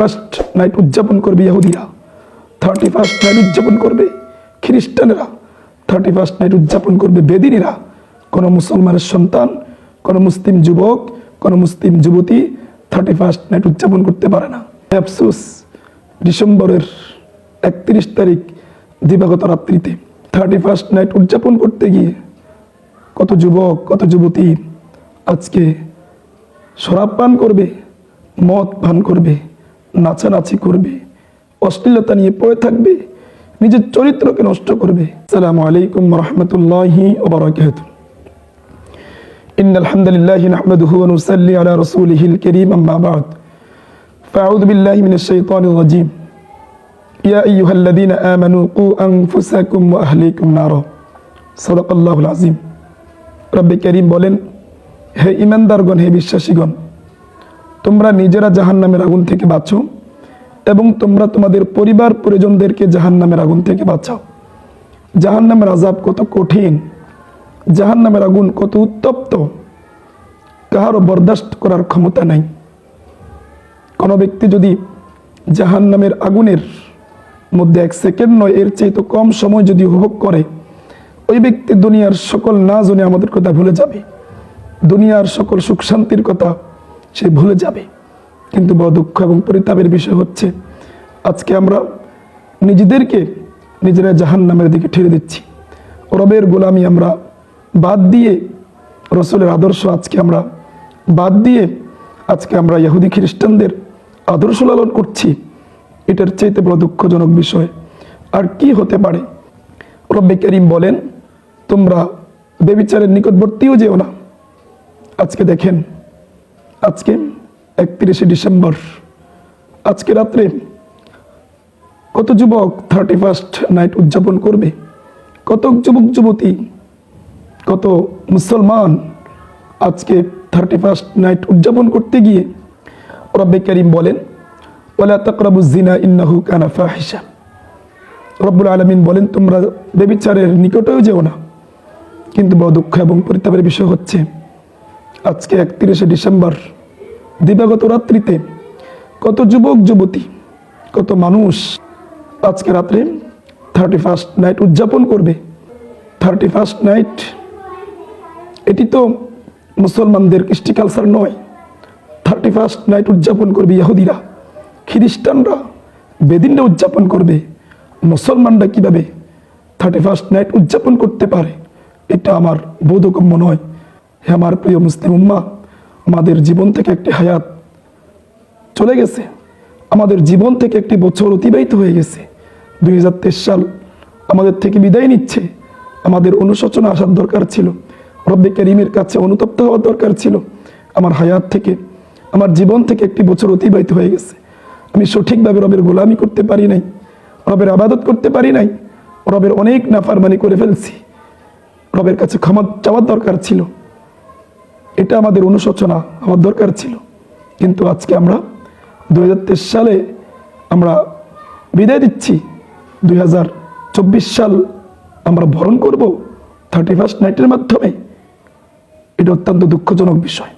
First night উদযাপন করবে ইহুদিরা থার্টি ফার্স্ট নাইট উদযাপন করবে খ্রিস্টানেরা থার্টি ফার্স্ট নাইট উদযাপন করবে বেদিনীরা। কোনো মুসলমানের সন্তান, কোনো মুসলিম যুবক, কোনো মুসলিম যুবতী থার্টি ফার্স্ট নাইট উদযাপন করতে পারে না। আফসোস, ডিসেম্বরের একত্রিশ তারিখ দিবাগত রাত্রিতে থার্টি ফার্স্ট নাইট উদযাপন করতে গিয়ে কত যুবক, কত যুবতী আজকে শরাব পান করবে, মদ পান করবে নাচানাচি করবে অশ্লীলতা নিয়ে পড়ে থাকবে নিজের চরিত্রকে নষ্ট করবে আসসালামু আলাইকুম রহমতুল্লাহি ওবরাকাত إن الحمد لله نحمده ونصلي على رسوله الكريم أما بعد فأعوذ بالله من الشيطان الرجيم يا أيها الذين آمنوا قوا أنفسكم وأهليكم نارا صدق الله العظيم রব্বে করিম বলেন হে ইমানদারগণ হে বিশ্বাসীগণ তোমরা নিজেরা জাহান নামের আগুন থেকে বাঁচো এবং তোমরা তোমাদের পরিবার পরিজনদেরকে জাহান নামের আগুন থেকে বাঁচাও। জাহান নামের আজাব কত কঠিন জাহান নামের আগুন কত উত্তপ্ত, কাহারও বরদাস্ত করার ক্ষমতা নাই। কোনো ব্যক্তি যদি জাহান নামের আগুনের মধ্যে এক সেকেন্ড নয়, এর চেয়ে তো কম সময় যদি উপভোগ করে, ওই ব্যক্তি দুনিয়ার সকল না জনে আমাদের কথা ভুলে যাবে। দুনিয়ার সকল সুখ শান্তির কথা সে ভুলে যাবে। কিন্তু বড় দুঃখ এবং পরিতাপের বিষয় হচ্ছে, আজকে আমরা নিজেদেরকে নিজেরা জাহান নামের দিকে ঠেলে দিচ্ছি। রবের গোলামি আমরা বাদ দিয়ে, রসুলের আদর্শ আজকে আমরা বাদ দিয়ে, আজকে আমরা ইহুদি খ্রিস্টানদের আদর্শ লালন করছি, এটার চাইতে বড় দুঃখজনক বিষয় আর কি হতে পারে? রব্বে করিম বলেন, তোমরা বেবিচারের নিকটবর্তীও যেও না। আজকে দেখেন আজকে একত্রিশে ডিসেম্বর, আজকে রাত্রে কত যুবক থার্টি ফার্স্ট নাইট উদযাপন করবে? কত যুবক যুবতী, কত মুসলমান আজকে থার্টি ফার্স্ট নাইট উদযাপন করতে গিয়ে রব্বে করিম বলেন ওলা তকরাবু জিনা ইন্নাহু কানা ফাহিসা রব্বুল আলমিন বলেন, তোমরা বেবিচারের নিকটেও যেও না। কিন্তু বড় দুঃখ এবং পরিতাপের বিষয় হচ্ছে আজকে একত্রিশে ডিসেম্বর, দিবাগত রাত্রিতে কত যুবক, যুবতী, কত মানুষ আজকে রাত্রে থার্টি ফার্স্ট নাইট উদযাপন করবে। থার্টি ফার্স্ট নাইট এটি তো মুসলমানদের কৃষ্টি কালচার নয়। থার্টি ফার্স্ট নাইট উদযাপন করবে ইহুদিরা, খ্রিস্টানরা, বেদিনরা উদযাপন করবে। মুসলমানরা কীভাবে থার্টি ফার্স্ট নাইট উদযাপন করতে পারে, এটা আমার বোধগম্য নয়। হে আমার প্রিয় মুসলিম উম্মা, আমাদের জীবন থেকে একটি হায়াত চলে গেছে। আমাদের জীবন থেকে একটি বছর অতিবাহিত হয়ে গেছে। দু হাজার তেইশ সাল আমাদের থেকে বিদায় নিচ্ছে। আমাদের অনুশোচনা আসার দরকার ছিল। রব্বে করিমের কাছে অনুতপ্ত হওয়ার দরকার ছিল। আমার হায়াত থেকে, আমার জীবন থেকে একটি বছর অতিবাহিত হয়ে গেছে। আমি সঠিকভাবে রবের গোলামি করতে পারি নাই, রবের আবাদত করতে পারি নাই, রবের অনেক নাফারমানি করে ফেলছি। রবের কাছে ক্ষমা চাওয়ার দরকার ছিল। এটা আমাদের অনুশোচনা, আমার দরকার ছিল। কিন্তু আজকে আমরা দু হাজার তেইশ সালে আমরা বিদায় দিচ্ছি। দু হাজার চব্বিশ সাল আমরা ভরণ করব থার্টি ফার্স্ট নাইটের মাধ্যমে। এটা অত্যন্ত দুঃখজনক বিষয়।